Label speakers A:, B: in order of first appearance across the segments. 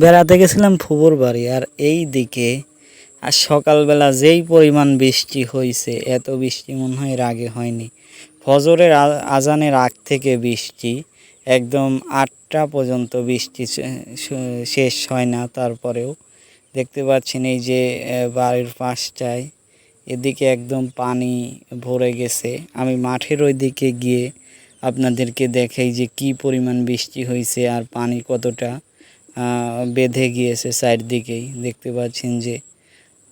A: বেড়াতে গেছিলাম ফুবুর বাড়ি, আর এই দিকে আর সকালবেলা যেই পরিমাণ বৃষ্টি হয়েছে এত বৃষ্টি মনে হয় আগে হয়নি। ফজরের আজানের আগ থেকে বৃষ্টি, একদম আটটা পর্যন্ত বৃষ্টি শেষ হয় না, তারপরেও দেখতে পাচ্ছেন এই যে বাড়ির পাশটায় এদিকে একদম পানি ভরে গেছে। আমি মাঠের ওই দিকে গিয়ে আপনাদেরকে দেখাই যে কি পরিমাণ বৃষ্টি হয়েছে আর পানি কতটা। বেঁধে গিয়েছে চারদিকেই দেখতে পাচ্ছেন যে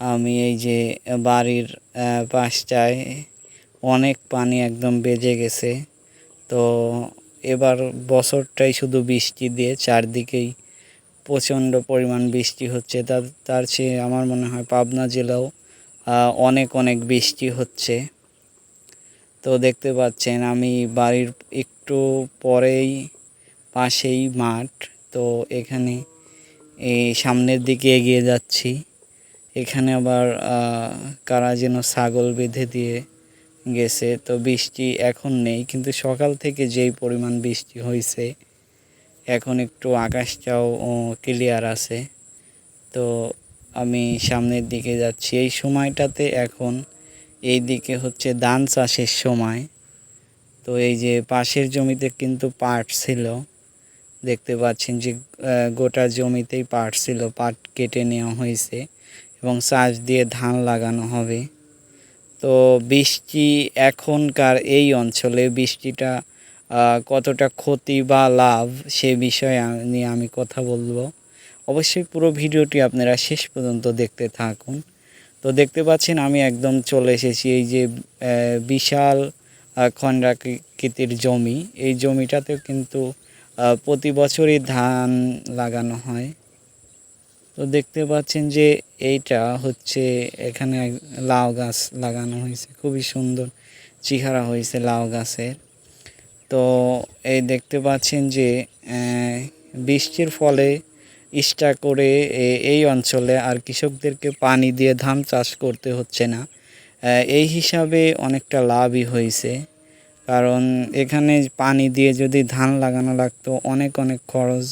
A: আমি এই যে বাড়ির পাশটায় অনেক পানি একদম বেজে গেছে। তো এবার বছরটাই শুধু বৃষ্টি দিয়ে চারদিকেই প্রচণ্ড পরিমাণ বৃষ্টি হচ্ছে। তার তার চেয়ে আমার মনে হয় পাবনা জেলাও অনেক অনেক বৃষ্টি হচ্ছে। তো দেখতে পাচ্ছেন আমি বাড়ির একটু পরেই পাশেই মাঠ। তো এখানে এই সামনের দিকে এগিয়ে যাচ্ছি। এখানে আবার কারা যেন ছাগল বেঁধে দিয়ে গেছে। তো বৃষ্টি এখন নেই, কিন্তু সকাল থেকে যেই পরিমাণ বৃষ্টি হয়েছে, এখন একটু আকাশটাও ক্লিয়ার আছে। তো আমি সামনের দিকে যাচ্ছি। এই সময়টাতে এখন এই দিকে হচ্ছে ধান চাষের সময়। তো এই যে পাশের জমিতে কিন্তু পাট ছিল দেখতে পাচ্ছেন যে গোটা জমিতেই পাট ছিল, পাট কেটে নেওয়া হয়েছে এবং চাষ দিয়ে ধান লাগানো হবে। তো বৃষ্টি এখনকার এই অঞ্চলে বৃষ্টিটা কতটা ক্ষতি বা লাভ সে বিষয়ে নিয়ে আমি কথা বলব। অবশ্যই পুরো ভিডিওটি আপনারা শেষ পর্যন্ত দেখতে থাকুন। তো দেখতে পাচ্ছেন আমি একদম চলে এসেছি এই যে বিশাল খণ্ডাকৃতির জমি। এই জমিটাতেও কিন্তু প্রতি বছরই ধান লাগানো হয়। তো দেখতে পাচ্ছেন যে এইটা হচ্ছে এখানে লাউ গাছ লাগানো হয়েছে। খুবই সুন্দর চেহারা হয়েছে লাউ গাছের। তো এই দেখতে পাচ্ছেন যে বৃষ্টির ফলে ইষ্টা করে এই অঞ্চলে আর কৃষকদেরকে পানি দিয়ে ধান চাষ করতে হচ্ছে না। এই হিসাবে অনেকটা লাভই হয়েছে। কারণ এখানে পানি দিয়ে যদি ধান লাগানো লাগতো, অনেক অনেক খরচ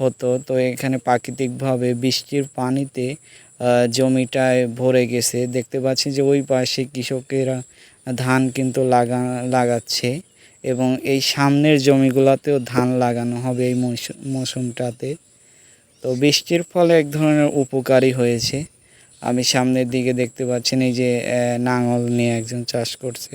A: হতো। তো এখানে প্রাকৃতিকভাবে বৃষ্টির পানিতে জমিটায় ভরে গেছে। দেখতে পাচ্ছি যে ওই পাশে কৃষকেরা ধান কিন্তু লাগা, লাগাচ্ছে এবং এই সামনের জমিগুলোতেও ধান লাগানো হবে এই মৌসু- মৌসুমটাতে। তো বৃষ্টির ফলে এক ধরনের উপকারী হয়েছে। আমি সামনের দিকে দেখতে পাচ্ছেন এই যে নাঙল নিয়ে একজন চাষ করছে।